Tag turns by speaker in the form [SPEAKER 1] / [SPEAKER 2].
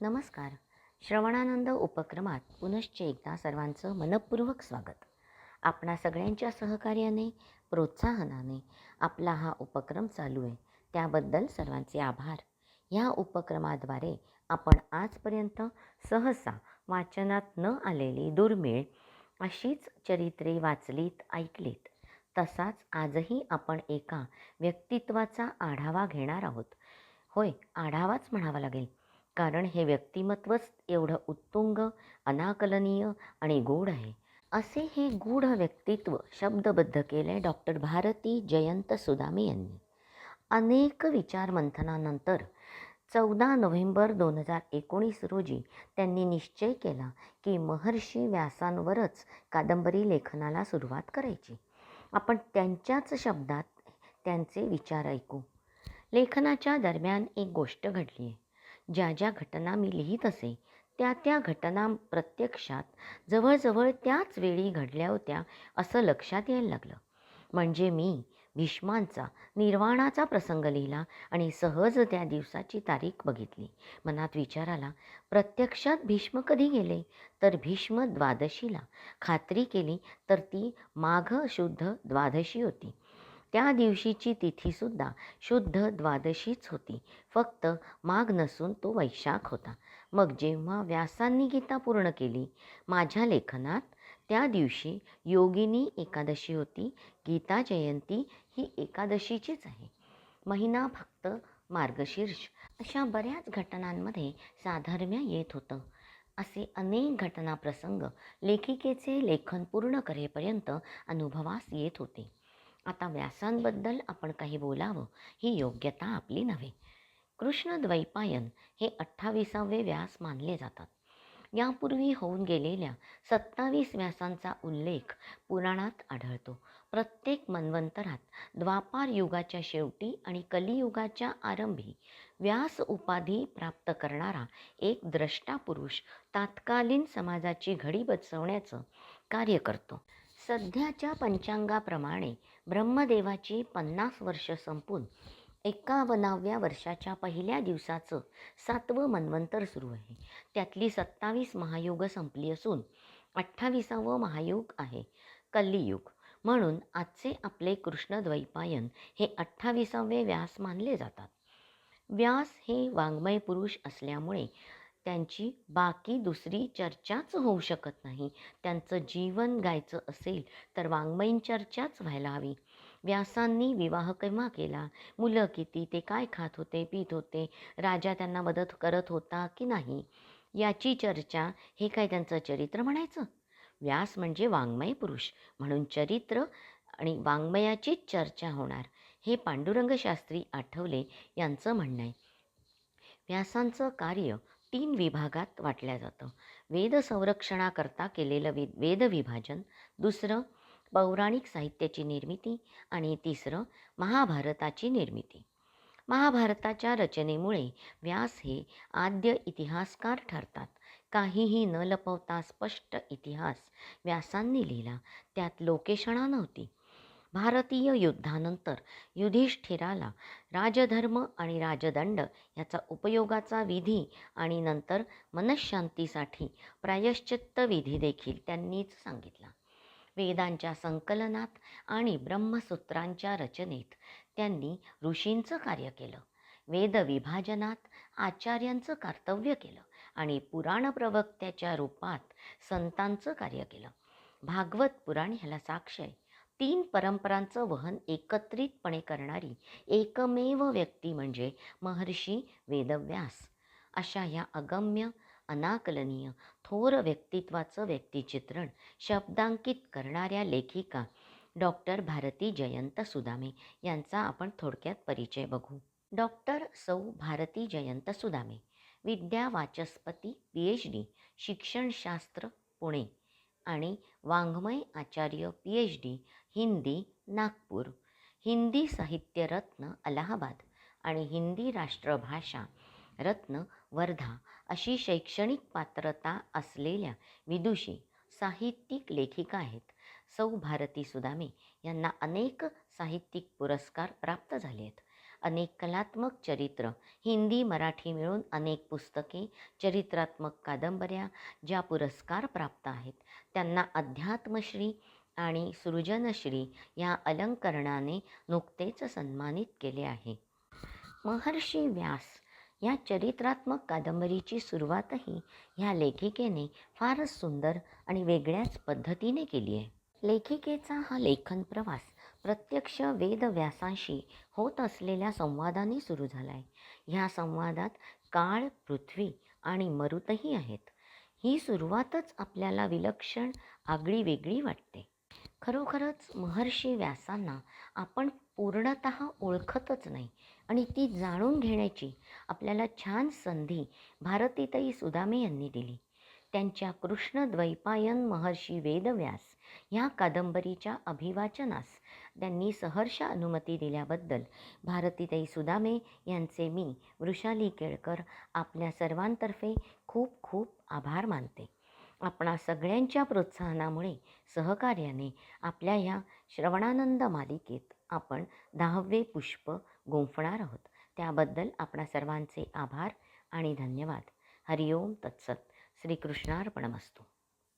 [SPEAKER 1] नमस्कार. श्रवणानंद उपक्रमात पुनश्च एकदा सर्वांचं मनपूर्वक स्वागत. आपणा सगळ्यांच्या सहकार्याने प्रोत्साहनाने आपला हा उपक्रम चालू आहे. त्याबद्दल सर्वांचे आभार. ह्या उपक्रमाद्वारे आपण आजपर्यंत सहसा वाचनात न आलेली दुर्मिळ अशीच चरित्रे वाचलीत ऐकलीत. तसाच आजही आपण एका व्यक्तित्वाचा आढावा घेणार आहोत. होय आढावाच म्हणावा लागेल. कारण हे व्यक्तिमत्वच एवढं उत्तुंग अनाकलनीय आणि गूढ आहे. असे हे गूढ व्यक्तित्व शब्दबद्ध केले डॉक्टर भारती जयंत सुदामे यांनी. अनेक विचारमंथनानंतर चौदा नोव्हेंबर दोन हजार एकोणीस रोजी त्यांनी निश्चय केला की महर्षी व्यासांवरच कादंबरी लेखनाला सुरुवात करायची. आपण त्यांच्याच शब्दात त्यांचे विचार ऐकू. लेखनाच्या दरम्यान एक गोष्ट घडली आहे ज्या ज्या घटना मी लिहित असे त्या त्या घटना प्रत्यक्षात जवळजवळ त्याच वेळी घडल्या होत्या असं लक्षात यायला लागलं. म्हणजे मी भीष्मांचा निर्वाणाचा प्रसंग लिहिला आणि सहज त्या दिवसाची तारीख बघितली. मनात विचार आला प्रत्यक्षात भीष्म कधी गेले? तर भीष्म द्वादशीला. खात्री केली तर ती माघ शुद्ध द्वादशी होती. त्या दिवशीची तिथीसुद्धा शुद्ध द्वादशीच होती. फक्त माघ नसून तो वैशाख होता. मग जेव्हा व्यासांनी गीता पूर्ण केली माझ्या लेखनात त्या दिवशी योगिनी एकादशी होती. गीता जयंती ही एकादशीचीच आहे. महिना फक्त मार्गशीर्ष. अशा बऱ्याच घटनांमध्ये साधर्म्य येत होतं. असे अनेक घटनाप्रसंग लेखिकेचे लेखन पूर्ण करेपर्यंत अनुभवास येत होते. आता व्यासांबद्दल आपण काही बोलावं ही योग्यता आपली नव्हे. कृष्ण द्वैपायन हे अठ्ठावीसावे व्यास मानले जातात. यापूर्वी होऊन गेलेल्या सत्तावीस व्यासांचा उल्लेख पुराणात आढळतो. प्रत्येक मन्वंतरात द्वापार युगाच्या शेवटी आणि कलियुगाच्या आरंभी व्यास उपाधी प्राप्त करणारा एक द्रष्टा पुरुष तात्कालीन समाजाची घडी बसवण्याचं कार्य करतो. सध्याच्या पंचांगाप्रमाणे ब्रह्मदेवाची पन्नास वर्ष संपून एकावन्नाव्या वर्षाच्या पहिल्या दिवसाचं सातवं मन्वंतर सुरू आहे. त्यातली सत्तावीस महायोग संपली असून अठ्ठावीसावं महायुग आहे कल्लियुग म्हणून आजचे आपले कृष्णद्वैपायन हे अठ्ठावीसावे व्यास मानले जातात. व्यास हे वाङ्मय पुरुष असल्यामुळे त्यांची बाकी दुसरी चर्चाच होऊ शकत नाही. त्यांचं जीवन गायचं असेल तर वाङ्मयीन चर्चाच व्हायला हवी. व्यासांनी विवाह केव्हा केला? मुलं किती? ते काय खात होते पित होते? राजा त्यांना मदत करत होता की नाही? याची चर्चा हे काय त्यांचं चरित्र म्हणायचं? व्यास म्हणजे वाङ्मय पुरुष. म्हणून चरित्र आणि वाङ्मयाचीच चर्चा होणार. हे पांडुरंगशास्त्री आठवले यांचं म्हणणं आहे. व्यासांचं कार्य तीन विभागात वाटल्या जातं. वेद संरक्षणाकरता केलेलं वेद वेदविभाजन दुसरं पौराणिक साहित्याची निर्मिती आणि तिसरं महाभारताची निर्मिती. महाभारताच्या रचनेमुळे व्यास हे आद्य इतिहासकार ठरतात. काहीही न लपवता स्पष्ट इतिहास व्यासांनी लिहिला. त्यात लोकेशणा नव्हती. भारतीय युद्धानंतर युधिष्ठिराला राजधर्म आणि राजदंड याचा उपयोगाचा विधी आणि नंतर मनशांतीसाठी प्रायश्चित्त विधी देखील त्यांनीच सांगितला. वेदांच्या संकलनात आणि ब्रह्मसूत्रांच्या रचनेत त्यांनी ऋषींचं कार्य केलं. वेद विभाजनात आचार्यांचं कर्तव्य केलं आणि पुराण प्रवक्त्याच्या रूपात संतांचं कार्य केलं. भागवत पुराण ह्याला साक्ष आहे. तीन परंपरांचं वहन एकत्रितपणे करणारी एकमेव व्यक्ती म्हणजे महर्षी वेदव्यास. अशा ह्या अगम्य अनाकलनीय थोर व्यक्तित्वाचं व्यक्तिचित्रण शब्दांकित करणाऱ्या लेखिका डॉक्टर भारती जयंत सुदामे यांचा आपण थोडक्यात परिचय बघू. डॉक्टर सौ. भारती जयंत सुदामे विद्या वाचस्पती पी. एच. डी शिक्षणशास्त्र पुणे. आणि वाङ्मय आचार्य P H D Hindi Nagpur. Hindi साहित्य रत्न अलाहाबाद आणि हिंदी राष्ट्रभाषा रत्न वर्धा अशी शैक्षणिक पात्रता असलेल्या विदुषी साहित्यिक लेखिका आहेत. सौ भारती सुदामे यांना अनेक साहित्यिक पुरस्कार प्राप्त झाले आहेत. अनेक कलात्मक चरित्र. हिंदी मराठी मिळून अनेक पुस्तके चरित्रात्मक कादंबऱ्या ज्या पुरस्कार प्राप्त आहेत. त्यांना अध्यात्मश्री आणि सृजनश्री या अलंकरणाने नुकतेच सन्मानित केले आहे. महर्षी व्यास या चरित्रात्मक कादंबरीची सुरुवातही ह्या लेखिकेने फारच सुंदर आणि वेगळ्याच पद्धतीने केली आहे. लेखिकेचा हा लेखन प्रवास प्रत्यक्ष वेदव्यासांशी होत असलेल्या संवादाने सुरू झाला आहे ह्या संवादात काळ पृथ्वी आणि मरुतही आहेत. ही सुरुवातच आपल्याला विलक्षण आगळी वेगळी वाटते. खरोखरच महर्षी व्यासांना आपण पूर्णत ओळखतच नाही आणि ती जाणून घेण्याची आपल्याला छान संधी भारतीतई सुदामे यांनी दिली. त्यांच्या कृष्णद्वैपायन महर्षी वेदव्यास ह्या कादंबरीच्या अभिवाचनास त्यांनी सहर्ष अनुमती दिल्याबद्दल भारतीताई सुदामे यांचे मी वृषाली केळकर आपल्या सर्वांतर्फे खूप खूप आभार मानते. आपणा सगळ्यांच्या प्रोत्साहनामुळे सहकार्याने आपल्या ह्या श्रवणानंद मालिकेत आपण दहावे पुष्प गुंफणार आहोत. त्याबद्दल आपणा सर्वांचे आभार आणि धन्यवाद. हरिओम तत्सत. श्रीकृष्णार्पणमस्तू.